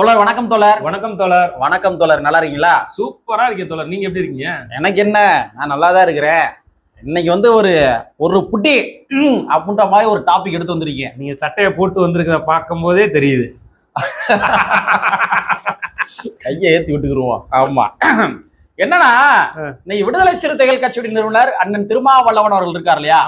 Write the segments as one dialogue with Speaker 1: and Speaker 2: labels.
Speaker 1: தோழர் வணக்கம் தோழர்.
Speaker 2: வணக்கம் தோழர்.
Speaker 1: வணக்கம் தோழர் நல்லா இருக்கீங்களா?
Speaker 2: சூப்பரா இருக்கேன் தோழர். நீங்க எப்படி இருக்கீங்க?
Speaker 1: எனக்கு என்ன? நான் நல்லா தான் இருக்கிறேன். இன்னைக்கு வந்து ஒரு ஒரு புட்டி அப்படின்ற மாதிரி ஒரு டாபிக் எடுத்து வந்திருக்கேன்.
Speaker 2: நீங்க சட்டையை போட்டு வந்திருக்கிறத பார்க்கும் போதே தெரியுது.
Speaker 1: கையை ஏத்தி விட்டுக்குருவோம். ஆமா. என்னன்னா இன்னைக்கு விடுதலை சிறுத்தைகள் கட்சியுடைய நிறுவனர் அண்ணன் திருமாவளவன் அவர்கள் இருக்கார் இல்லையா?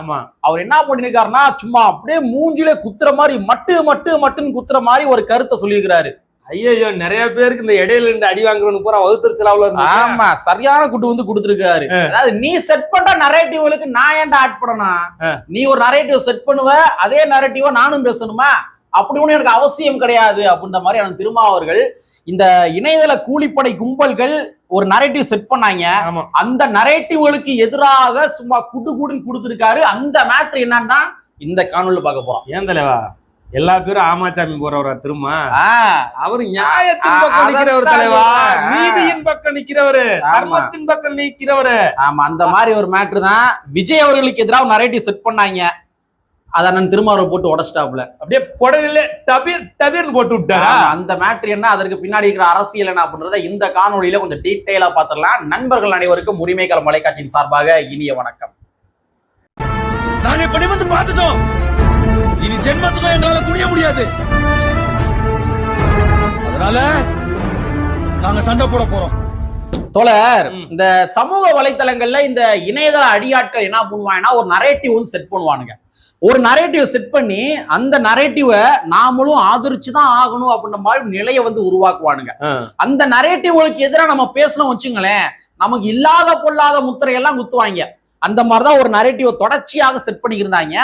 Speaker 1: அவர் என்ன பண்ணிருக்காருன்னா சும்மா அப்படியே மூஞ்சிலே குத்துற மாதிரி மட்டு மட்டு மட்டுன்னு குத்துற மாதிரி ஒரு கருத்தை சொல்லியிருக்கிறாரு.
Speaker 2: ஐயோ நிறைய பேருக்கு இந்த இடையில இருந்து அடி வாங்குறவனு பூரா வகுத்திருச்சலாவுல
Speaker 1: ஆமா சரியான குட்டு வந்து கொடுத்துருக்காரு. அதாவது நீ செட் பண்ற நரேட்டிவ்களுக்கு நான் ஏன்டா ஆட் பண்ணணும் நீ ஒரு நரேட்டிவ் செட் பண்ணுவ அதே நரேட்டிவ நானும் பேசணுமா? அப்படி ஒண்ணு எனக்கு அவசியம் கிடையாது அப்படின்ற மாதிரி எனக்கு திருமா அவர்கள் இந்த இணையதள கூலிப்படை கும்பல்கள் ஒரு நரேட்டிவ் செட் பண்ணாங்க. அந்த நரேட்டிவ்களுக்கு எதிராக சும்மா குடு குடுன்னு கொடுத்துருக்காரு. அந்த மேட்ரு என்னன்னா இந்த காணொலியில் பார்க்க போறோம்.
Speaker 2: ஏன் தலைவா? எல்லா பேரும் ஆமாச்சாமி போறவரா திரும்ப? அவரு நியாயத்தின் பக்கம் நிக்கிறவர் தலைவா. நீதியின் பக்கம் நிக்கிறவரு. தர்மத்தின் பக்கம் நிக்கிறவரு.
Speaker 1: ஆமா அந்த மாதிரி ஒரு மேட்ரு தான். விஜய் அவர்களுக்கு எதிராக நரேட்டிவ் செட் பண்ணாங்க. அதை நான் திரும்ப அவரை போட்டு உடச்சிட்டாப்ல
Speaker 2: அப்படியே புடவையில டபீர் டபீர்னு போட்டு விட்டாரா?
Speaker 1: அந்த மேட்ரு என்ன? அதற்கு பின்னாடி இருக்கிற அரசியல் என்ன அப்படின்றத இந்த காணொளியில கொஞ்சம் டீட்டெயிலா பார்த்துடலாம். நண்பர்கள் அனைவருக்கும் உரிமைக்களம் மலைக்காட்சியின் சார்பாக இனிய வணக்கம்.
Speaker 3: நாங்க இப்ப நிமிர்ந்து பார்த்துட்டோம். இனி ஜென்மத்துக்கும் எங்களால குனிய முடியாது. அதனால நாங்க சண்டை போட போறோம்.
Speaker 1: தோழர். இந்த சமூக வலைத்தளங்கள்ல இந்த இணையதள அடியாட்கள் என்ன பண்ணுவாங்கன்னா ஒரு நரேட்டிவ் வந்து செட் பண்ணுவானுங்க. ஒரு நரேட்டிவ் செட் பண்ணி அந்த நரேட்டிவை நாமளும் ஆதரிச்சு தான் ஆகணும் அப்படின்ற மாதிரி நிலையை வந்து உருவாக்குவானுங்க. அந்த நரேட்டிவ்களுக்கு எதிராக நம்ம பேசணும் வச்சுங்களேன் நமக்கு இல்லாத பொல்லாத முத்திரையெல்லாம் குத்துவாங்க. அந்த மாதிரிதான் ஒரு நரேட்டிவை தொடர்ச்சியாக செட் பண்ணியிருந்தாங்க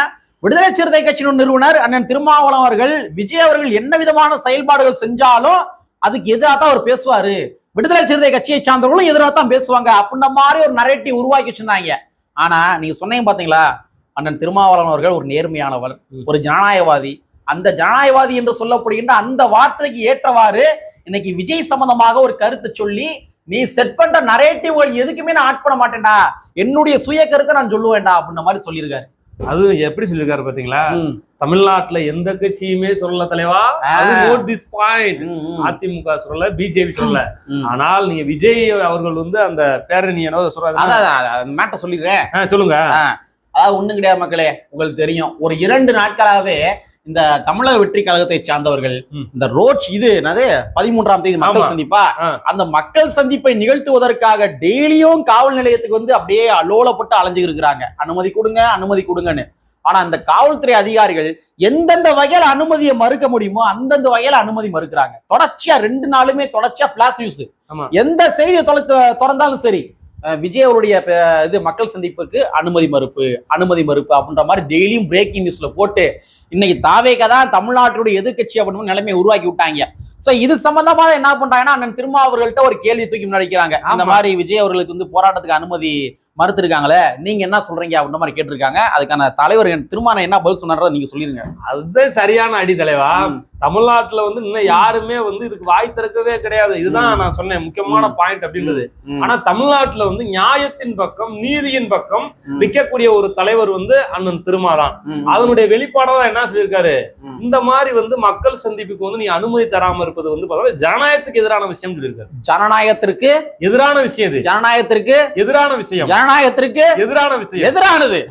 Speaker 1: விடுதலை சிறுத்தை கட்சியின் நிறுவனர் அண்ணன் திருமாவளவன் அவர்கள் விஜய் அவர்கள் என்ன விதமான செயல்பாடுகள் செஞ்சாலும் அதுக்கு எதிராக தான் அவர் பேசுவாரு. விடுதலை சிறுத்தை கட்சியை சார்ந்தவர்களும் எதிராக தான் பேசுவாங்க. அப்படின்ற மாதிரி ஒரு நரேட்டிவ் உருவாக்கி வச்சிருந்தாங்க. ஆனா நீங்க சொன்னீங்க பாத்தீங்களா? அண்ணன் திருமாவளவன் அவர்கள் ஒரு நேர்மையானவர். ஒரு ஜனநாயகவாதி. அந்த ஜனநாயகவாதி என்று சொல்லப்படுகின்ற அந்த வார்த்தைக்கு ஏற்றவாறு இன்னைக்கு விஜய் சம்பந்தமாக ஒரு கருத்தை சொல்லி நீ செட் பண்ற நரேட்டிவ்கள் எதுக்குமே நான் ஆட் பண்ண மாட்டேன்டா. என்னுடைய சுய கருத்தை நான் சொல்லுவேன்டா. அப்படின்ற மாதிரி சொல்லியிருக்காரு.
Speaker 2: அது எப்படி சொல்லிருக்காரு பாத்தீங்களா? தமிழ்நாட்டுல எந்த கட்சியுமே சொல்லல தலைவா. அது. நோட் திஸ் பாயிண்ட் அதிமுக சொல்லல பிஜேபி சொல்லல. ஆனால் நீங்க விஜய் அவர்கள் வந்து அந்த பேரணி என்ன சொல்றாரு.
Speaker 1: அந்த மேட்டை சொல்லிடுறேன்.
Speaker 2: சொல்லுங்க.
Speaker 1: அதாவது ஒண்ணும் கிடையாது மக்களே உங்களுக்கு தெரியும். ஒரு இரண்டு நாட்களாகவே இந்த தமிழக வெற்றி கழகத்தை சார்ந்தவர்கள். இந்த ரோட் இது என்னது பதிமூன்றாம் தேதி மக்கள். சந்திப்பா. அந்த மக்கள் சந்திப்பை நிகழ்த்துவதற்காக டெய்லியும் காவல் நிலையத்துக்கு வந்து அப்படியே அலோலப்பட்டு அலைஞ்சு இருக்கிறாங்க அனுமதி கொடுங்க அனுமதி கொடுங்கன்னு ஆனா அந்த காவல்துறை அதிகாரிகள் எந்தெந்த வகையில அனுமதியை மறுக்க முடியுமோ அந்தந்த வகையில அனுமதி மறுக்கிறாங்க தொடர்ச்சியா ரெண்டு நாளுமே தொடர்ச்சியா பிளாஸ் நியூஸ். எந்த செய்தியை தொலைக்க திறந்தாலும் சரி விஜய் அவருடைய இது மக்கள் சந்திப்புக்கு அனுமதி மறுப்பு அனுமதி மறுப்பு அப்படின்ற மாதிரி டெய்லியும் பிரேக்கிங் நியூஸ்ல போட்டு இன்னைக்கு தாவேக தான் தமிழ்நாட்டுடைய எதிர்க்கட்சி அப்படின்னு நிலைமையை உருவாக்கி விட்டாங்க. சோ இது சம்பந்தமா என்ன பண்றாங்கன்னா அண்ணன் திருமா அவர்கள்ட்ட ஒரு கேள்வி தூக்கி முன்னாடிக்கிறாங்க அந்த. மாதிரி விஜய் அவர்களுக்கு வந்து போராட்டத்துக்கு அனுமதி மறுத்திருக்காங்களே நீங்க என்ன சொல்றீங்க அப்படின்ற மாதிரி கேட்டிருக்காங்க. அதுக்கான தலைவர் திருமான என்ன பதில் சொன்னாரோ நீங்க சொல்லிருங்க.
Speaker 2: அதுதான் சரியான அடி தலைவா. தமிழ்நாட்டுல வந்து இன்னும் யாருமே வந்து இதுக்கு வாய் திறக்கவே கிடையாது. இதுதான் நான் சொன்னேன் முக்கியமான பாயிண்ட் அப்படின்றது. ஆனா தமிழ்நாட்டுல வந்து நியாயத்தின் பக்கம் நீதியின் பக்கம்
Speaker 1: ம்.
Speaker 2: நிக்கக்கூடிய ஒரு தலைவர் வந்து அண்ணன் திருமா தான்
Speaker 1: ம்.
Speaker 2: அதனுடைய வெளிப்பாடாதான் என்ன சொல்லியிருக்காரு?
Speaker 1: ம்.
Speaker 2: இந்த மாதிரி வந்து மக்கள் சந்திப்புக்கு வந்து நீ அனுமதி தராம இருப்பது வந்து பார்த்தா ஜனநாயகத்துக்கு எதிரான விஷயம் சொல்லியிருக்காரு.
Speaker 1: ஜனநாயகத்திற்கு
Speaker 2: எதிரான விஷயம் இது.
Speaker 1: ஜனநாயகத்திற்கு
Speaker 2: எதிரான விஷயம்.
Speaker 1: ஜனநாயகத்திற்கு
Speaker 2: எதிரான விஷயம்.
Speaker 1: எதிரானது.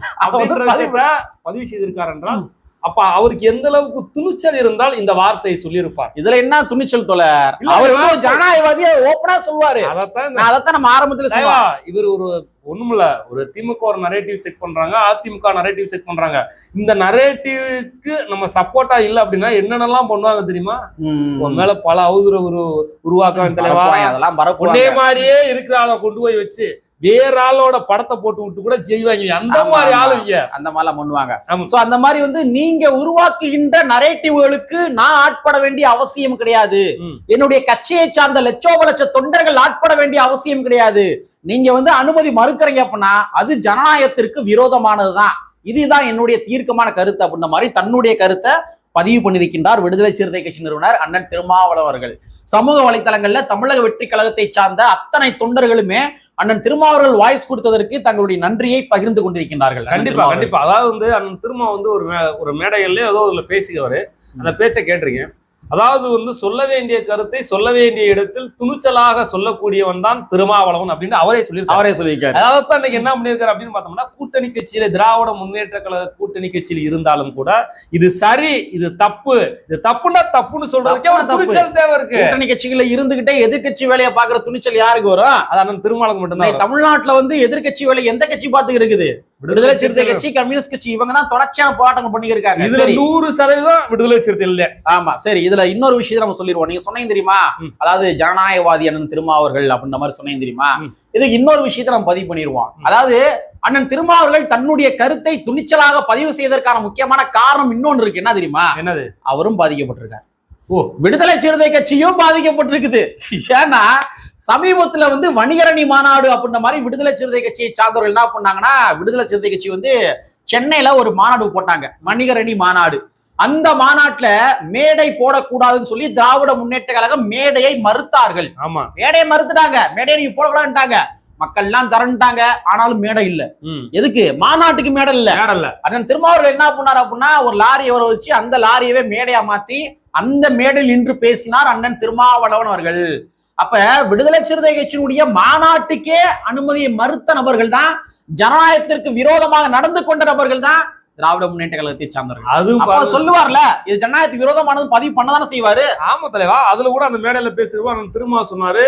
Speaker 2: பதிவு செய்திருக்கார் என்றால் அப்ப அவருக்கு எந்த அளவுக்கு துணிச்சல் இருந்தால் இந்த வார்த்தையை சொல்லியிருப்பார்?
Speaker 1: இதுல என்ன துணிச்சல்
Speaker 2: இல்ல,
Speaker 1: அவர் ஒரு ஜனநாயகவாதியா ஓப்பனா சொல்லுவாரு.
Speaker 2: அதத்தான்
Speaker 1: அதைத்தான் நம்ம ஆரம்பத்துல சொல்லுவோம்
Speaker 2: இவர் ஒரு ஒண்ணுமில்ல ஒரு திமுக ஒரு நரேட்டிவ் செட் பண்றாங்க அதிமுக நரேட்டிவ் செட் பண்றாங்க. இந்த நரேட்டிவ்க்கு நம்ம சப்போர்ட்டா இல்ல அப்படின்னா என்னென்னலாம் பண்ணுவாங்க தெரியுமா? உன் மேல பல அவதூறு உரு உருவாக்க தலைவா
Speaker 1: அதெல்லாம் பரப்புவாங்க.
Speaker 2: மாதிரியே இருக்கிற ஆளை கொண்டு போய் வச்சு வேற ஆளோட படத்தை போட்டு விட்டு கூட செய்வாங்க அந்த மாதிரி. ஆளுங்க
Speaker 1: அந்த மாதிரிலாம் பண்ணுவாங்க. சோ அந்த மாதிரி வந்து நீங்க உருவாக்குகின்ற நரேட்டிவ்களுக்கு நான் ஆட்பட வேண்டிய அவசியம் கிடையாது. என்னுடைய கட்சியை சார்ந்த லட்சோப லட்ச தொண்டர்கள் ஆட்பட வேண்டிய அவசியம் கிடையாது நீங்க வந்து அனுமதி மறுக்கறீங்க அப்படின்னா அது ஜனநாயகத்திற்கு விரோதமானதுதான் இதுதான் என்னுடைய தீர்க்கமான கருத்து அப்படின்ற மாதிரி தன்னுடைய கருத்தை பதிவு பண்ணியிருக்கின்றார். விடுதலை சிறுத்தை கட்சி நிறுவனர் அண்ணன் திருமாவளவன் அவர்கள். சமூக வலைத்தளங்கள்ல தமிழக வெற்றி கழகத்தை சார்ந்த அத்தனை தொண்டர்களுமே அண்ணன் திருமாவர்கள் வாய்ஸ் கொடுத்ததற்கு தங்களுடைய நன்றியை பகிர்ந்து கொண்டிருக்கின்றார்கள்.
Speaker 2: கண்டிப்பா. கண்டிப்பா. அதாவது வந்து அண்ணன் திரும்ப வந்து ஒரு ஒரு மேடைகள்ல ஏதோ பேசிக்கவரு அந்த பேச்சை கேட்டிருக்கேன். அதாவது வந்து சொல்ல வேண்டிய கருத்தை சொல்ல வேண்டிய இடத்தில் துணிச்சலாக சொல்லக்கூடியவன் தான் திருமாவளவன் அப்படின்னு அவரே சொல்லியிருக்காரு.
Speaker 1: அவரே சொல்லியிருக்காரு.
Speaker 2: அதாவது தான் என்ன பண்ணியிருக்காரு அப்படின்னு பார்த்தோம்னா கூட்டணி கட்சியில திராவிட முன்னேற்ற கழக கூட்டணி கட்சியில் இருந்தாலும் கூட இது சரி இது தப்பு இது தப்புன்னா தப்புன்னு சொல்றதுக்கே ஒரு. துணிச்சல் தேவை இருக்கு.
Speaker 1: கூட்டணி கட்சிகள்ல இருந்துகிட்டே எதிர்க்கட்சி வேலையை பாக்குற துணிச்சல் யாருக்கு வரும்?
Speaker 2: அது அண்ணன் திருமாவளவன் மட்டும்தான்
Speaker 1: தமிழ்நாட்டுல வந்து எதிர்க்கட்சி வேலை எந்த கட்சி பார்த்து இருக்குது? விடுதலை சிறுத்தை கட்சி கம்யூனிஸ்ட் கட்சி இவங்க தான் தொடர்ச்சியான போராட்டங்கள் பண்ணியிருக்காங்க.
Speaker 2: இதுல
Speaker 1: சரி.
Speaker 2: நூறு சதவீதம் விடுதலை சிறுத்தை இல்ல.
Speaker 1: ஆமா சரி. இதுல இன்னொரு விஷயத்தை நம்ம சொல்லிடுவோம். நீங்க சொன்னீங்க தெரியுமா. அதாவது ஜனநாயகவாதி அண்ணன் திருமாவர்கள் அப்படின்ற மாதிரி சொன்னீங்க தெரியுமா. இதுக்கு இன்னொரு விஷயத்தை நம்ம பதிவு பண்ணிடுவோம். அதாவது அண்ணன் திருமாவர்கள் தன்னுடைய கருத்தை துணிச்சலாக பதிவு செய்வதற்கான முக்கியமான காரணம் இன்னொன்று இருக்கு. என்ன தெரியுமா?
Speaker 2: என்னது?
Speaker 1: அவரும் பாதிக்கப்பட்டிருக்காரு.
Speaker 2: ஓ.
Speaker 1: விடுதலை சிறுத்தை கட்சியும் பாதிக்கப்பட்டிருக்குது. ஏன்னா சமீபத்துல வந்து வணிகரணி மாநாடு அப்படின்ற மாதிரி விடுதலை சிறுத்தை கட்சியை சார்ந்தவர்கள் என்ன பண்ணாங்கன்னா விடுதலை சிறுத்தை கட்சி வந்து சென்னையில ஒரு மாநாடு போட்டாங்க. வணிகரணி மாநாடு. அந்த மாநாட்டுல மேடை போடக்கூடாதுன்னு சொல்லி திராவிட முன்னேற்ற கழகம் மேடையை மறுத்தார்கள்.
Speaker 2: ஆமா.
Speaker 1: மேடையை மறுத்துட்டாங்க. மேடையை நீங்க போடக்கூடாதுட்டாங்க மக்கள் எல்லாம் திரண்டுட்டாங்க ஆனாலும் மேடை இல்ல. எதுக்கு? மாநாட்டுக்கு மேடை இல்ல.
Speaker 2: மேடல்ல
Speaker 1: அண்ணன் திருமாவர்கள் என்ன பண்ணார் அப்படின்னா ஒரு லாரியை வர வச்சு அந்த லாரியவே மேடையா மாத்தி அந்த மேடையில் நின்று பேசினார் அண்ணன் திருமாவளவன் அவர்கள். அப்ப விடுதலை சிறுத்தை கட்சியினுடைய மாநாட்டுக்கே அனுமதியை மறுத்த நபர்கள் தான் ஜனநாயகத்திற்கு விரோதமாக நடந்து கொண்ட நபர்கள் தான் திராவிட முன்னேற்ற கழகத்தை சார்ந்தவர்கள்.
Speaker 2: பாருங்க.
Speaker 1: சொல்லுவார்ல இது ஜனநாயகத்துக்கு விரோதமானது பதிவு பண்ணதானே செய்வாரு?
Speaker 2: ஆமா தலைவா அதுல கூட அந்த மேடையில அண்ணன் திருமா சொன்னாரு.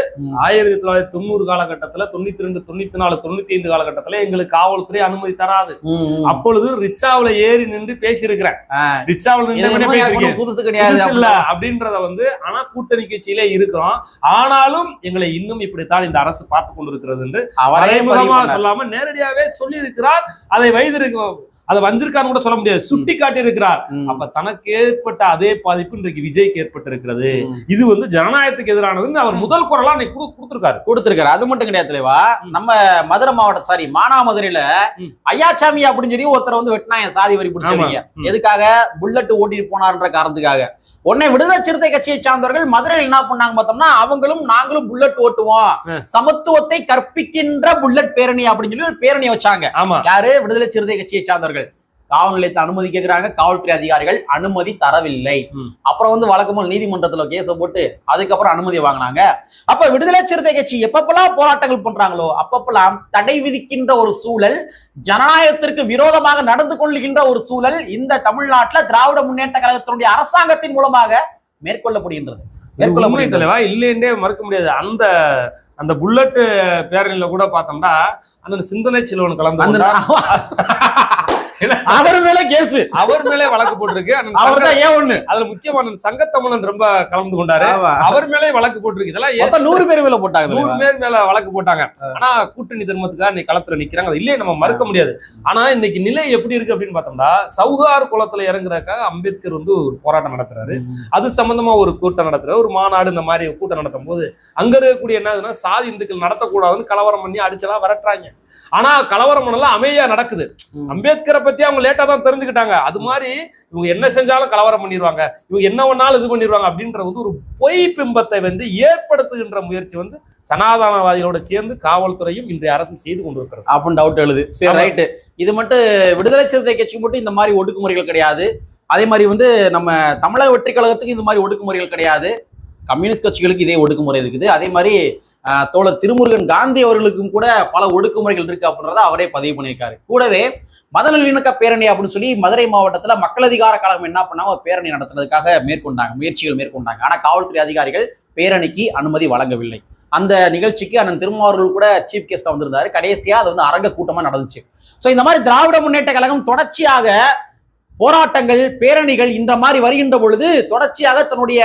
Speaker 2: ஆயிரத்தி தொள்ளாயிரத்தி தொண்ணூறு காலகட்டத்துல தொண்ணூத்தி ரெண்டு தொண்ணூத்தி நாலு தொண்ணூத்தி ஐந்து காலகட்டத்துல எங்களுக்கு காவல்துறை அனுமதி தராது. அப்பொழுது ரிச்சாவுல ஏறி நின்று பேசியிருக்கிறேன். ரிச்சாவுல நின்று
Speaker 1: ஒண்ணும் புதுசு கிடையாது
Speaker 2: இல்ல அப்படின்றத வந்து ஆனா கூட்டணி கட்சியிலே இருக்கிறோம். ஆனாலும் எங்களை இன்னும் இப்படித்தான் இந்த அரசு பார்த்து கொண்டிருக்கிறது என்று மறைமுகமா. சொல்லாம நேரடியாவே சொல்லி இருக்கிறார் அதை வைத்திருக்க அதை வஞ்சிருக்கான்னு கூட சொல்ல முடியாது. சுட்டி காட்டி இருக்கிறார். அப்ப தனக்கு ஏற்பட்ட அதே பாதிப்பு இன்றைக்கு விஜய்க்கு ஏற்பட்டிருக்கிறது. இது வந்து ஜனநாயகத்துக்கு எதிரானதுன்னு அவர் முதல் குரலா இன்னைக்கு கொடு- கொடுத்திருக்காரு.
Speaker 1: கொடுத்திருக்காரு. அது மட்டும் கிடையாது தலைவா. நம்ம மதுரை மாவட்டம் சாரி மானாமதுரையில. ஐயாச்சாமி அப்படின்னு சொல்லி ஒருத்தர் வந்து வெட்டினாங்க சாதி வரி பிடிச்சவங்க. எதுக்காக? புல்லட் ஓட்டிட்டு போனார்ன்ற காரணத்துக்காக. உடனே விடுதலை சிறுத்தை கட்சியை சார்ந்தவர்கள் மதுரையில் என்ன பண்ணாங்க பார்த்தோம்னா அவங்களும் நாங்களும் புல்லட் ஓட்டுவோம். சமத்துவத்தை கற்பிக்கின்ற புல்லட் பேரணி அப்படின்னு சொல்லி ஒரு பேரணியை வச்சாங்க. யாரு? விடுதலை சிறுத்தை கட்சியை சார்ந்தவர்கள். காவல் நிலையத்தை அனுமதி கேட்கிறாங்க. காவல்துறை அதிகாரிகள் அனுமதி தரவில்லை. அப்புறம் வந்து வழக்கமாக நீதிமன்றத்துல கேஸ போட்டு அதுக்கப்புறம் அனுமதி வாங்கினாங்க. அப்ப விடுதலை சிறுத்தை கட்சி எப்பப்பெல்லாம் போராட்டங்கள் பண்றாங்களோ அப்பப்பெல்லாம் தடை விதிக்கின்ற ஒரு சூழல் ஜனநாயகத்திற்கு விரோதமாக நடந்து கொள்கின்ற ஒரு சூழல் இந்த தமிழ்நாட்டுல திராவிட முன்னேற்ற கழகத்தினுடைய அரசாங்கத்தின் மூலமாக மேற்கொள்ளப்படுகின்றது. மேற்கொள்ளப்படுகின்றது.
Speaker 2: தலைவா? இல்லைன்னே மறுக்க முடியாது. அந்த அந்த புல்லட் பேரணியில கூட பார்த்தோம்னா அந்த சிந்தனை செல்வன் கலந்து.
Speaker 1: அவர் மேல கேஸ்.
Speaker 2: அவர் மேலே வழக்கு போட்டிருக்கு.
Speaker 1: அவர் தான் ஏன் ஒண்ணு?
Speaker 2: அதுல முக்கியமான சங்கத்தமிழன் ரொம்ப கலந்து கொண்டாரு. அவர் மேலே வழக்கு போட்டிருக்கு. இதெல்லாம்
Speaker 1: நூறு பேர் மேல போட்டாங்க
Speaker 2: நூறு பேர் மேல வழக்கு போட்டாங்க. ஆனா கூட்டணி தர்மத்துக்காக இன்னைக்கு களத்துல நிக்கிறாங்க. இல்லையே நம்ம மறுக்க முடியாது. ஆனா இன்னைக்கு நிலை எப்படி இருக்கு அப்படின்னு பார்த்தோம்னா சவுகார் குளத்துல இறங்குறதுக்காக அம்பேத்கர் வந்து ஒரு போராட்டம் நடத்துறாரு. அது சம்பந்தமா ஒரு கூட்டம் நடத்துறாரு. ஒரு மாநாடு இந்த மாதிரி கூட்டம் நடத்தும் போது அங்க இருக்கக்கூடிய என்ன ஆகுதுன்னா சாதி இந்துக்கள் நடத்தக்கூடாதுன்னு கலவரம் பண்ணி அடிச்செல்லாம் விரட்டுறாங்க. ஆனா கலவரம் பண்ணலாம் அமைதியா நடக்குது. அம்பேத்கரை பத்தி அவங்க லேட்டா தான் தெரிஞ்சுக்கிட்டாங்க. அது மாதிரி இவங்க என்ன செஞ்சாலும் கலவரம் பண்ணிடுவாங்க இவங்க என்ன வேணாலும் இது பண்ணிடுவாங்க அப்படின்ற வந்து ஒரு பொய் பிம்பத்தை வந்து ஏற்படுத்துகின்ற முயற்சி வந்து சனாதனவாதிகளோட சேர்ந்து காவல்துறையும் இன்றைய அரசும் செய்து கொண்டிருக்கிறது.
Speaker 1: அப்படின்னு டவுட் எழுது. சரி. ரைட்டு இது மட்டும் விடுதலை சிறுத்தை கட்சி மட்டும் இந்த மாதிரி ஒடுக்குமுறைகள் கிடையாது. அதே மாதிரி வந்து நம்ம தமிழக வெற்றி கழகத்துக்கு இந்த மாதிரி ஒடுக்குமுறைகள் கிடையாது. கம்யூனிஸ்ட் கட்சிகளுக்கு இதே ஒடுக்குமுறை இருக்குது. அதே மாதிரி தோழர் திருமுருகன் காந்தி அவர்களுக்கும் கூட பல ஒடுக்குமுறைகள் இருக்கு அப்படின்றத அவரே பதிவு பண்ணியிருக்காரு. கூடவே மதநல்லிணக்க பேரணி அப்படின்னு சொல்லி மதுரை மாவட்டத்தில் மக்கள் அதிகார கழகம் என்ன பண்ணாங்க ஒரு பேரணி நடத்துறதுக்காக மேற்கொண்டாங்க முயற்சிகள் மேற்கொண்டாங்க. ஆனால் காவல்துறை அதிகாரிகள் பேரணிக்கு அனுமதி வழங்கவில்லை. அந்த நிகழ்ச்சிக்கு அண்ணன் திருமாவர்கள் கூட சீஃப் கெஸ்டா வந்திருந்தாரு. கடைசியா அது வந்து அரங்க கூட்டமா நடந்துச்சு. ஸோ இந்த மாதிரி திராவிட முன்னேற்ற கழகம் தொடர்ச்சியாக போராட்டங்கள் பேரணிகள் இந்த மாதிரி வருகின்ற பொழுது தொடர்ச்சியாக தன்னுடைய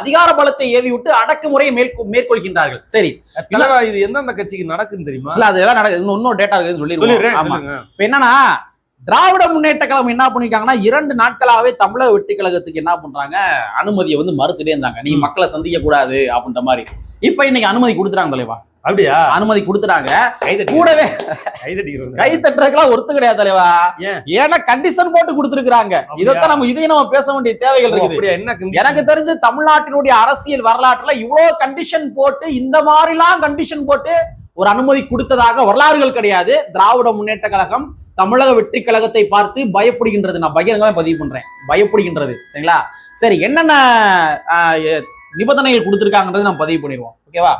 Speaker 1: அதிகார பலத்தை ஏவி விட்டு அடக்குமுறையை மேற்கொ மேற்கொள்கின்றார்கள். சரி.
Speaker 2: இது எந்தெந்த கட்சிக்கு நடக்குன்னு தெரியுமா?
Speaker 1: இல்ல அதெல்லாம் நடக்குது இன்னும் டேட்டா இருக்குன்னு
Speaker 2: சொல்லுங்க.
Speaker 1: இப்ப என்னன்னா திராவிட முன்னேற்ற கழகம் என்ன பண்ணிருக்காங்கன்னா இரண்டு நாட்களாவே தமிழக வெற்றி கழகத்துக்கு என்ன பண்றாங்க? அனுமதியை வந்து மறுத்துட்டே இருந்தாங்க. நீ. மக்களை சந்திக்க கூடாது அப்படின்ற மாதிரி. இப்ப இன்னைக்கு அனுமதி கொடுத்துட்டாங்க தலைவா.
Speaker 2: அப்படியா?
Speaker 1: அனுமதி கொடுத்துட்டாங்க.
Speaker 2: கைதட்டி
Speaker 1: கூடவே கை தட்டுறதுக்கெல்லாம் ஒருத்து கிடையாது தலைவா.
Speaker 2: ஏன்?
Speaker 1: ஏன்னா கண்டிஷன் போட்டு கொடுத்துருக்காங்க? இதைத்தான் நம்ம இதையும் நம்ம பேச வேண்டிய தேவைகள் இருக்குது? எனக்கு தெரிஞ்சு தமிழ்நாட்டினுடைய அரசியல் வரலாற்றுல இவ்வளவு கண்டிஷன் போட்டு இந்த மாதிரிலாம் கண்டிஷன் போட்டு ஒரு அனுமதி கொடுத்ததாக வரலாறுகள் கிடையாது. திராவிட முன்னேற்ற கழகம் தமிழக வெற்றி கழகத்தை பார்த்து பயப்படுகின்றது. நான் பகிரங்கமா பதிவு பண்றேன். பயப்படுகின்றது. சரிங்களா? சரி என்னென்ன நிபந்தனைகள் கொடுத்துருக்காங்கன்றது நம்ம பதிவு பண்ணிடுவோம். ஓகேவா.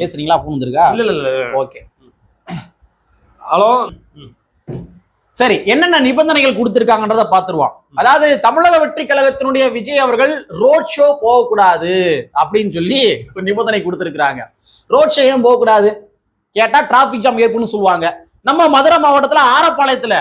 Speaker 1: பேசுறீங்களா? ஃபோன் வந்திருக்கா?
Speaker 2: இல்ல இல்ல
Speaker 1: ஓகே
Speaker 2: ஹலோ?
Speaker 1: சரி என்னென்ன நிபந்தனைகள் கொடுத்திருக்காங்கன்றத பாத்துருவோம் அதாவது தமிழக வெற்றி கழகத்தினுடைய விஜய் அவர்கள் ரோட் ஷோ போகக்கூடாது அப்படின்னு சொல்லி நிபந்தனை கொடுத்திருக்கிறாங்க. ரோட் ஷோ ஏன் போகக்கூடாது? கேட்டா டிராபிக் ஜாம் ஏற்புன்னு சொல்லுவாங்க. நம்ம மதுரை மாவட்டத்துல ஆரப்பாளையத்துல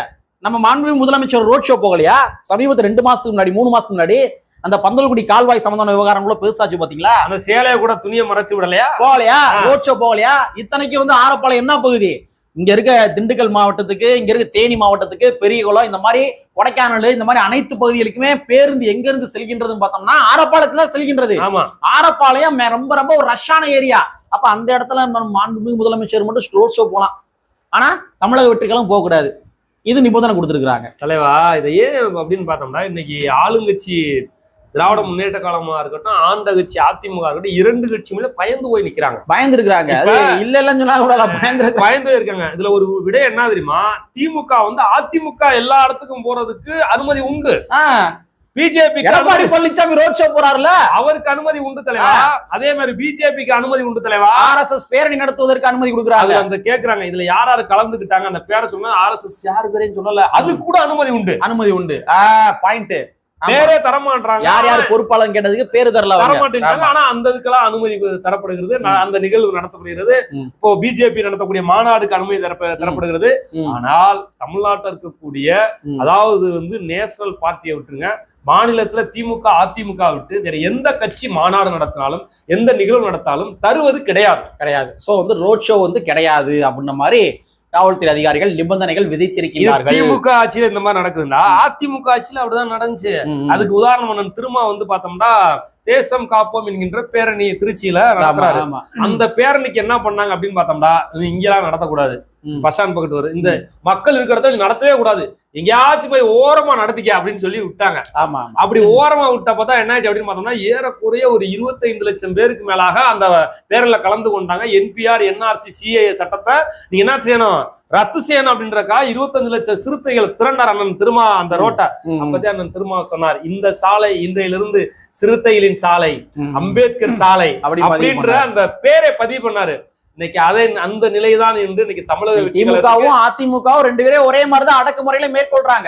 Speaker 1: நம்ம மாண்புமிகு முதலமைச்சர் ரோட் ஷோ போகலையா? சமீபத்துல ரெண்டு மாசத்துக்கு முன்னாடி மூணு மாசத்துக்கு முன்னாடி அந்த பந்தல்குடி கால்வாய் சம்பந்தமான விவகாரம் கூட பெருசாச்சு பாத்தீங்களா?
Speaker 2: அந்த சேலைய கூட துணியை மறைச்சு விடலையா?
Speaker 1: போகலையா? ரோட் ஷோ போகலையா? இத்தனைக்கு வந்து ஆரப்பாளையம் என்ன பகுதி? இங்க இருக்க திண்டுக்கல் மாவட்டத்துக்கு இங்க இருக்க தேனி மாவட்டத்துக்கு பெரியகுளம் இந்த மாதிரி கொடைக்கானல் இந்த மாதிரி அனைத்து பகுதிகளுக்குமே பேருந்து எங்க இருந்து செல்கின்றதுன்னு பார்த்தோம்னா ஆரப்பாளையத்துல செல்கின்றது. ஆரப்பாளையம் ரொம்ப ரொம்ப ஒரு ரஷ்ஷான ஏரியா அப்ப அந்த இடத்துல மாண்புமிகு முதலமைச்சர் மட்டும் ரோட் ஷோ போலாம். ஆனா தமிழக வெற்றிகளும் போக கூடாது இது நிபந்தனை கொடுத்திருக்காங்க
Speaker 2: தலைவா இதை ஏன் அப்படின்னு பார்த்தோம்னா இன்னைக்கு ஆளுங்கட்சி திராவிட முன்னேற்ற காலமா இருக்கட்டும் ஆண்ட கட்சி அதிமுக இருக்கட்டும் இரண்டு கட்சியுமே பயந்து போய் நிக்கிறாங்க.
Speaker 1: பயந்து இருக்கிறாங்க இல்ல இல்லன்னு சொன்னா கூட பயந்து
Speaker 2: பயந்து இருக்காங்க. இதுல ஒரு விடை என்ன தெரியுமா? திமுக வந்து அதிமுக எல்லா இடத்துக்கும் போறதுக்கு அனுமதி உண்டு. BJP
Speaker 1: Edappadi Palaniswami road show போறாருல
Speaker 2: அவருக்கு அனுமதி உண்டு தலைவா? அதே மாதிரி பிஜேபிக்கு அனுமதி உண்டு தலைவா?
Speaker 1: ஆர்எஸ்எஸ் பேரணி நடத்துவதற்கு அனுமதி கொடுக்குறாங்க.
Speaker 2: அந்த கேக்குறாங்க. இதுல யார் யாரு கலந்துக்கிட்டாங்க? அந்த பேரை சொன்னா ஆர்எஸ்எஸ் யாரு பேரையும் சொல்லல. அது கூட அனுமதி உண்டு.
Speaker 1: அனுமதி உண்டு. பாயிண்ட்
Speaker 2: பேரே தரமாட்டாங்க
Speaker 1: யார் யார் பொறுப்பாளர் கேட்டதுக்கு பேரு தரல
Speaker 2: தர
Speaker 1: அவங்க.
Speaker 2: மாட்டேங்கிறாங்க ஆனா அந்த இதுக்கெல்லாம் அனுமதி தரப்படுகிறது. அந்த நிகழ்வு நடத்தப்படுகிறது. இப்போ பிஜேபி நடத்தக்கூடிய மாநாடுக்கு அனுமதி தரப்ப- தரப்படுகிறது. ஆனால் தமிழ்நாட்டில் இருக்கக்கூடிய. அதாவது வந்து நேஷனல் பார்ட்டியை விட்டுருங்க. மாநிலத்துல திமுக அதிமுக விட்டு வேற எந்த கட்சி மாநாடு நடத்தினாலும் எந்த நிகழ்வு நடத்தாலும் தருவது கிடையாது.
Speaker 1: கிடையாது. சோ வந்து ரோட் ஷோ வந்து கிடையாது அப்படின்ன மாதிரி காவல்துறை அதிகாரிகள் நிபந்தனைகள் விதித்திருக்கிறார்கள்
Speaker 2: திமுக ஆட்சியில இந்த மாதிரி நடக்குதுன்னா அதிமுக ஆட்சியில அப்படிதான் நடந்துச்சு. அதுக்கு உதாரணம் திரும்ப வந்து பார்த்தோம்னா தேசம் காப்போம் என்கின்ற பேரணி திருச்சியில நடத்துறாரு. அந்த பேரணிக்கு என்ன பண்ணாங்க அப்படின்னு பார்த்தோம்னா இது இங்கெல்லாம் நடத்தக்கூடாது. பஸ் ஸ்டாண்ட் பக்கத்து வரும் இந்த மக்கள் இருக்கிற இடத்துல நடத்தவே கூடாது. எங்கேயாச்சும் போய் ஓரமா நடத்திக்க அப்படின்னு சொல்லி விட்டாங்க.
Speaker 1: ஆமா.
Speaker 2: அப்படி ஓரமா விட்டப்ப தான் என்னாச்சு அப்படின்னு பார்த்தோம்னா ஏறக்குறைய ஒரு 25 லட்சம் பேருக்கு மேலாக அந்த பேரணில கலந்து கொண்டாங்க. என்பிஆர் என்ஆர்சி சிஏ சட்டத்தை நீங்க என்ன செய்யணும்? ரத்து செய்யணும் அப்படின்றக்கா 25 லட்சம் சிறுத்தைகள் திரண்டார் அண்ணன் திருமா அந்த ரோட்டை
Speaker 1: ம்,
Speaker 2: அப்பதான் அண்ணன் திருமா சொன்னார் இந்த சாலை இன்றையிலிருந்து சிறுத்தைகளின் சாலை. அம்பேத்கர் சாலை அப்படின்ற. அந்த பேரை பதிவு பண்ணாரு இன்னைக்கு அதை அந்த நிலைதான் என்று இன்னைக்கு தமிழக
Speaker 1: திமுகவும் அதிமுகவும் ரெண்டு பேரும் ஒரே மாதிரிதான் அடக்குமுறையில மேற்கொள்றாங்க.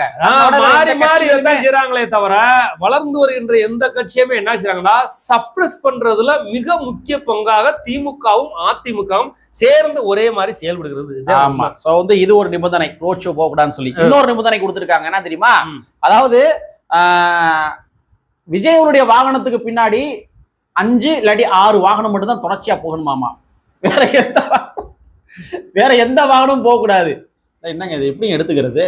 Speaker 2: மாறி மாறி தான் செய்றாங்களே தவிர வளர்ந்து வருகின்ற எந்த கட்சியுமே என்ன செய்றாங்கன்னா சப்ரஸ் பண்றதுல மிக முக்கிய பங்காக திமுகவும் அதிமுகவும் சேர்ந்து ஒரே மாதிரி செயல்படுகிறது.
Speaker 1: ஆமா. சோ வந்து இது ஒரு நிபந்தனை. ரோட் ஷோ போக கூடாதுன்னு சொல்லி இன்னொரு நிபந்தனை கொடுத்திருக்காங்க. என்ன தெரியுமா. அதாவது ஆஹ், விஜய் அவருடைய வாகனத்துக்கு பின்னாடி அஞ்சு இல்லாட்டி ஆறு வாகனம் மட்டும்தான் தொடர்ச்சியா போகணுமாமா? வேற எந்த வேற எந்த வாகனமும் போக கூடாது. என்னங்க இது? எப்படி எடுத்துக்கிறது?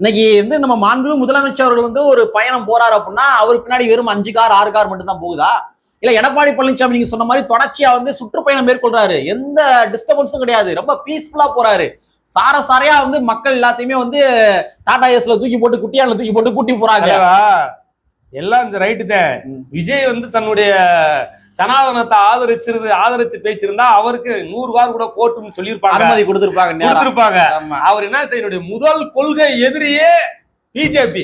Speaker 1: இன்னைக்கு வந்து நம்ம மாண்பு முதலமைச்சர் அவர்கள் வந்து ஒரு பயணம் போறாரு அப்படின்னா அவர் பின்னாடி வெறும் அஞ்சு கார் ஆறு கார் மட்டும் தான் போகுதா? இல்ல எடப்பாடி பழனிசாமி நீங்க சொன்ன மாதிரி தொடர்ச்சியா வந்து சுற்றுப்பயணம் மேற்கொள்றாரு. எந்த டிஸ்டர்பன்ஸும் கிடையாது. ரொம்ப பீஸ்ஃபுல்லா போறாரு. சார சாரையா வந்து மக்கள் எல்லாத்தையுமே வந்து டாடா ஏஸ்ல தூக்கி போட்டு குட்டியால தூக்கி போட்டு கூட்டி போறாங்க.
Speaker 2: எல்லாம் இந்த ரைட்டு தான். விஜய் வந்து தன்னுடைய சனாதனத்தை ஆதரிச்சிருந்து ஆதரிச்சு பேசியிருந்தா அவருக்கு நூறு வார் கூட போட்டுன்னு சொல்லியிருப்பாங்க.
Speaker 1: அனுமதி கொடுத்திருப்பாங்க.
Speaker 2: கொடுத்திருப்பாங்க. அவர் என்ன செய்யணுடைய முதல் கொள்கை எதிரியே பிஜேபி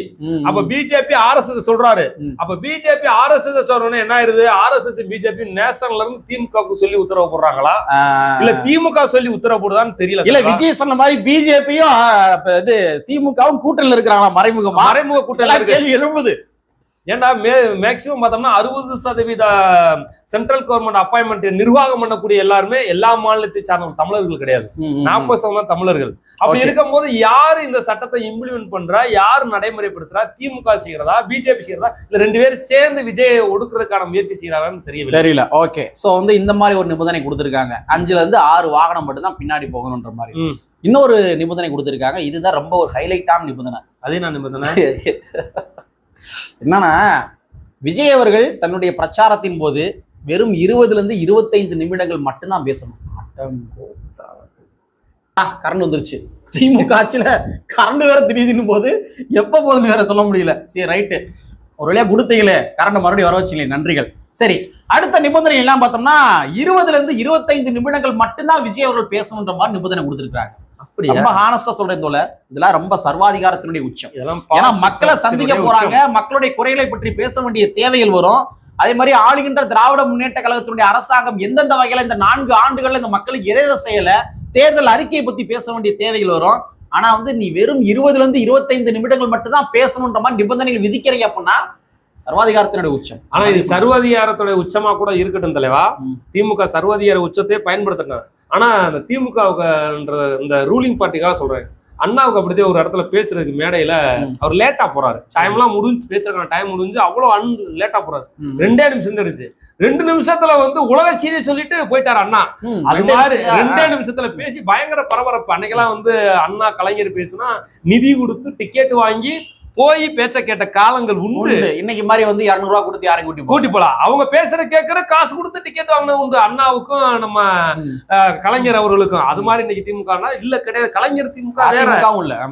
Speaker 2: அப்ப B J P R S S சொல்றாரு.
Speaker 1: ம்.
Speaker 2: அப்ப பிஜேபி ஆர்எஸ்எஸ் சொல்றோன்னு என்ன ஆயிருது? ஆர்எஸ்எஸ் பிஜேபி நேஷனல்ல இருந்து திமுக சொல்லி உத்தரவு போடுறாங்களா? இல்ல திமுக சொல்லி உத்தரவு போடுதான்னு தெரியல
Speaker 1: இல்ல விஜய் சொன்ன மாதிரி பிஜேபியும் இது திமுகவும் கூட்டணியில் இருக்கிறாங்களா? மறைமுகமா?
Speaker 2: மறைமுக கூட்டணி
Speaker 1: கேள்வி எழும்புது.
Speaker 2: ஏன்டா மேக்சிமம் பார்த்தோம்னா அறுபது சதவீத சென்ட்ரல் கவர்மெண்ட் அப்பாயின்மெண்ட் நிர்வாகம் பண்ணக்கூடிய எல்லாருமே எல்லா மாநிலத்தை சார்ந்த தமிழர்கள் கிடையாது.
Speaker 1: ம், ம், ம்.
Speaker 2: நாற்பது சதவீதம் தமிழர்கள். அப்படி. இருக்கும்போது யாரு இந்த சட்டத்தை இம்ப்ளிமெண்ட் பண்றா? யாரு நடைமுறைப்படுத்துறா? திமுக செய்யறதா? பிஜேபி செய்யறதா? இல்ல ரெண்டு பேரும் சேர்ந்து விஜயை ஒடுக்குறதுக்கான முயற்சி செய்யறாங்கன்னு தெரியவில்லை.
Speaker 1: தெரியல. ஓகே சோ வந்து இந்த மாதிரி ஒரு நிபந்தனை கொடுத்திருக்காங்க. அஞ்சுல இருந்து ஆறு வாகனம் மட்டும் தான் பின்னாடி போகணும்ன்ற மாதிரி.
Speaker 2: ம்.
Speaker 1: இன்னொரு நிபந்தனை கொடுத்திருக்காங்க. இதுதான் ரொம்ப ஒரு ஹைலைட்டான நிபந்தனை.
Speaker 2: அதே நான் நிபந்தனை.
Speaker 1: என்னன்னா விஜய் அவர்கள் தன்னுடைய பிரச்சாரத்தின் போது வெறும் இருபதுல இருந்து இருபத்தைந்து நிமிடங்கள் மட்டும்தான் பேசணும். கரண்ட் வந்துருச்சு. திமுக ஆட்சியில் கரண்ட் வேற திடீர்னு போது எப்போ போகுதுன்னு வேற சொல்ல முடியல. சரி ரைட்டு ஒரு வழியா கொடுத்தீங்களே கரண்ட் மறுபடியும் வர வச்சிங்களே நன்றிகள். சரி அடுத்த நிபந்தனை எல்லாம் பார்த்தோம்னா இருபதுல இருந்து இருபத்தைந்து நிமிடங்கள் மட்டும்தான் விஜய் அவர்கள் பேசணுன்ற மாதிரி நிபந்தனை கொடுத்துருக்காங்க ரொம்ப ஹானஸ்டா சொல்றேன் தோழர் இதெல்லாம் ரொம்ப சர்வாதிகாரத்தினுடைய உச்சம்.
Speaker 2: இதெல்லாம்
Speaker 1: ஏன்னா மக்களை சந்திக்க. போறாங்க மக்களுடைய குறைகளை பற்றி பேச வேண்டிய தேவைகள் வரும். அதே மாதிரி ஆளுகின்ற திராவிட முன்னேற்ற கழகத்தினுடைய அரசாங்கம் எந்தெந்த வகையில இந்த நான்கு ஆண்டுகள்ல இந்த மக்களுக்கு எதை எதை செய்யல தேர்தல் அறிக்கையை பத்தி பேச வேண்டிய தேவைகள் வரும். ஆனா வந்து நீ வெறும் இருபதுல இருந்து இருபத்தைந்து நிமிடங்கள் மட்டும் தான் பேசணுன்ற மாதிரி நிபந்தனைகள் விதிக்கிறீங்க அப்படின்னா சர்வாதிகாரத்தினுடைய உச்சம்.
Speaker 2: ஆனா இது சர்வாதிகாரத்தோட உச்சமா கூட இருக்கட்டும் தலைவா. திமுக சர்வாதிகார உச்சத்தை பயன்படுத்தினார் ஆனா அந்த திமுகவுக்குன்ற இந்த ரூலிங் பார்ட்டிக்காக சொல்றேன். அண்ணாவுக்கு அப்படிதான் ஒரு இடத்துல பேசுறதுக்கு மேடையில. அவர் லேட்டா போறாரு. டைம்லாம் முடிஞ்சு பேசுறதுக்கான டைம் முடிஞ்சு அவ்வளவு அன் லேட்டா போறாரு. ரெண்டே நிமிஷம் இருந்துச்சு ரெண்டு நிமிஷத்துல வந்து உலக சீரிய சொல்லிட்டு போயிட்டாரு அண்ணா. அது மாதிரி. ரெண்டே நிமிஷத்துல பேசி பயங்கர பரபரப்பு. அன்னைக்கெல்லாம் வந்து அண்ணா கலைஞர் பேசுனா நிதி கொடுத்து டிக்கெட் வாங்கி போய் பேச்ச கேட்ட காலங்கள் உண்டு.
Speaker 1: இன்னைக்கு மாதிரி வந்து இருநூறு ரூபா கொடுத்து யாரையும் கூட்டி
Speaker 2: கூட்டி போலாம் அவங்க பேசுற கேட்கற காசு கொடுத்து டிக்கெட் வாங்கினது உண்டு. அண்ணாவுக்கும் நம்ம கலைஞர் அவர்களுக்கும். அது மாதிரி இன்னைக்கு திமுகனா? இல்ல கிடையாது. கலைஞர் திமுக வேற.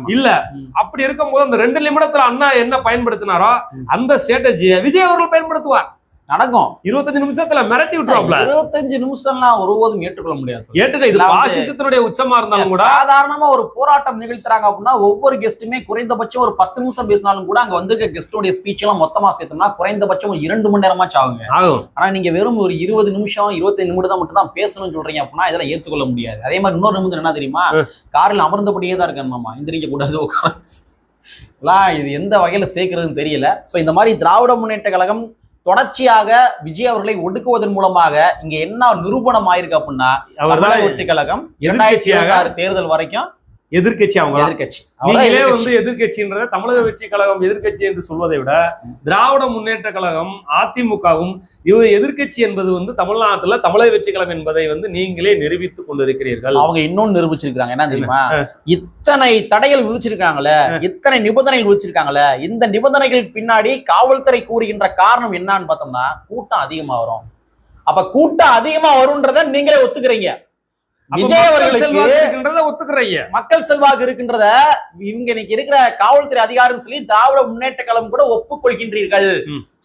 Speaker 1: இல்ல.
Speaker 2: அப்படி இருக்கும்போது அந்த ரெண்டு நிமிடத்துல அண்ணா என்ன பயன்படுத்தினாரோ. அந்த ஸ்ட்ராட்டஜியை விஜய் அவர்கள் பயன்படுத்துவார்.
Speaker 1: நடக்கும்.
Speaker 2: இருபத்தஞ்சு நிமிஷத்துல மிரட்டி விட்டுருவாப்ல.
Speaker 1: இருபத்தஞ்சு நிமிஷம்லாம் ஒருபோதும் ஏற்றுக்கொள்ள முடியாது.
Speaker 2: ஏட்டுக்க இது பாசிசத்தினுடைய உச்சமா இருந்தாலும் கூட
Speaker 1: சாதாரணமா ஒரு போராட்டம் நிகழ்த்துறாங்க அப்படின்னா ஒவ்வொரு கெஸ்ட்டுமே குறைந்தபட்சம் ஒரு பத்து நிமிஷம் பேசினாலும் கூட அங்க வந்திருக்க கெஸ்டோடைய ஸ்பீச் எல்லாம் மொத்தமா சேர்த்தோம்னா குறைந்தபட்சம் ஒரு இரண்டு மணி நேரமாச்சும் ஆகுங்க.
Speaker 2: ஆகும்.
Speaker 1: ஆனா நீங்க வெறும் ஒரு இருபது நிமிஷம் இருபத்தி நிமிடம் மட்டும் தான் பேசணும்னு சொல்றீங்க அப்படின்னா இதெல்லாம் ஏத்துக்கொள்ள முடியாது. அதே மாதிரி இன்னொரு நிமிடம் என்ன தெரியுமா? காரில் அமர்ந்தபடியே தான் இருக்கேன் மாமா. எந்திரிக்க கூடாது எல்லாம் இது எந்த வகையில சேர்க்கறதுன்னு தெரியல. சோ இந்த மாதிரி திராவிட முன்னேற்ற கழகம் தொடர்ச்சியாக விஜய் அவர்களை ஒடுக்குவதன் மூலமாக இங்க என்ன நிரூபணம் ஆயிருக்கு அப்படின்னா வெற்றி கழகம் இரண்டாயிரத்தி ஆறு தேர்தல் வரைக்கும்
Speaker 2: எதிர்க்கட்சி அவங்க
Speaker 1: எதிர்க்கட்சி. அவர்தான்
Speaker 2: நீங்களே. வந்து எதிர்க்கட்சின்றத தமிழக வெற்றி கழகம் எதிர்க்கட்சி என்று சொல்வதை விட திராவிட முன்னேற்ற கழகம் அதிமுகவும் இது எதிர்க்கட்சி என்பது வந்து தமிழ்நாட்டுல தமிழக வெற்றி கழகம் என்பதை வந்து நீங்களே நிரூபித்துக் கொண்டிருக்கிறீர்கள்.
Speaker 1: அவங்க இன்னொன்னு நிரூபிச்சிருக்காங்க என்ன? தெரியுமா இத்தனை தடைகள் விதிச்சிருக்காங்களே இத்தனை நிபந்தனைகள் விதிச்சிருக்காங்களே இந்த நிபந்தனைகள் பின்னாடி காவல்துறை கூறுகின்ற காரணம் என்னன்னு பார்த்தோம்னா கூட்டம் அதிகமா வரும். அப்ப கூட்டம் அதிகமா வரும்ன்றத நீங்களே ஒத்துக்கிறீங்க. விஜய் அவர்களுக்கு
Speaker 2: செல்வாக்கு இருக்கின்றத ஒத்துக்கிறீங்க
Speaker 1: மக்கள் செல்வாக்கு இருக்கின்றத இங்க இன்னைக்கு இருக்கிற காவல்துறை அதிகாரம் சொல்லி திராவிட முன்னேற்ற கழகம் கூட ஒப்புக்கொள்கின்றீர்கள்.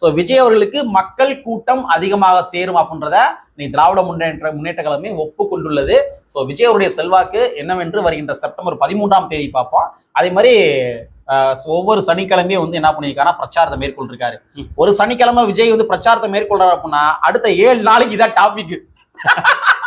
Speaker 1: சோ விஜய் அவர்களுக்கு மக்கள் கூட்டம் அதிகமாக சேரும் அப்படின்றத நீ திராவிட முன்னேற்ற முன்னேற்ற கழகமே ஒப்புக்கொண்டுள்ளது. சோ விஜய் அவருடைய செல்வாக்கு என்னவென்று வருகின்ற செப்டம்பர் பதிமூன்றாம் தேதி பார்ப்போம். அதே மாதிரி ஒவ்வொரு சனிக்கிழமையும் வந்து என்ன பண்ணியிருக்காருன்னா பிரச்சாரத்தை மேற்கொண்டிருக்காரு. ஒரு சனிக்கிழமை விஜய் வந்து பிரச்சாரத்தை மேற்கொள்றாரு அப்படின்னா அடுத்த ஏழு நாளைக்கு இதான் டாபிக்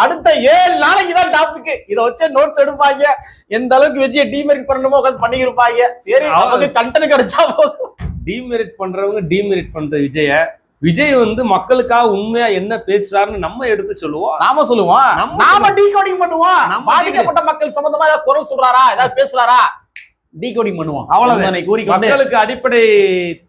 Speaker 1: அடுத்த ஏழு நாளைக்கு தான் டாபிக் இத வச்சு நோட்ஸ் எடுப்பாங்க. எந்த அளவுக்கு விஜய டிமெரிட் பண்ணணுமோ உட்காந்து பண்ணி இருப்பாங்க சரி
Speaker 2: அவ-
Speaker 1: நமக்கு கண்டென்ட் கிடைச்சா போதும்.
Speaker 2: டிமெரிட் பண்றவங்க டிமெரிட் பண்ற விஜய. விஜய் வந்து மக்களுக்காக உண்மையா என்ன பேசுறாருன்னு நம்ம எடுத்து சொல்லுவோம்.
Speaker 1: நாம சொல்லுவோம். நாம டீகோடிங் பண்ணுவோம்.
Speaker 2: நம்ம
Speaker 1: பாதிக்கப்பட்ட மக்கள் சம்பந்தமா ஏதாவது குரல் சொல்றாரா? ஏதாவது பேசுறாரா? டீகோடிங் பண்ணுவோம்
Speaker 2: அவ்வளவுதான்.
Speaker 1: கூறிக்கொண்டு
Speaker 2: மக்களுக்கு அடிப்படை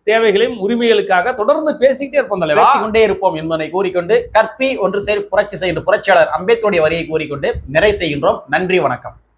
Speaker 2: தேவைகளையும் உரிமைகளுக்காக தொடர்ந்து பேசிக்கிட்டே இருப்போம் தலைவா.
Speaker 1: பேசிக்கொண்டே இருப்போம் என்பதை கூறிக்கொண்டு கற்பி ஒன்று சேர் புரட்சி செய்கின்ற புரட்சியாளர் அம்பேத்கருடைய வரியை கூறிக்கொண்டு நிறை செய்கின்றோம். நன்றி வணக்கம்.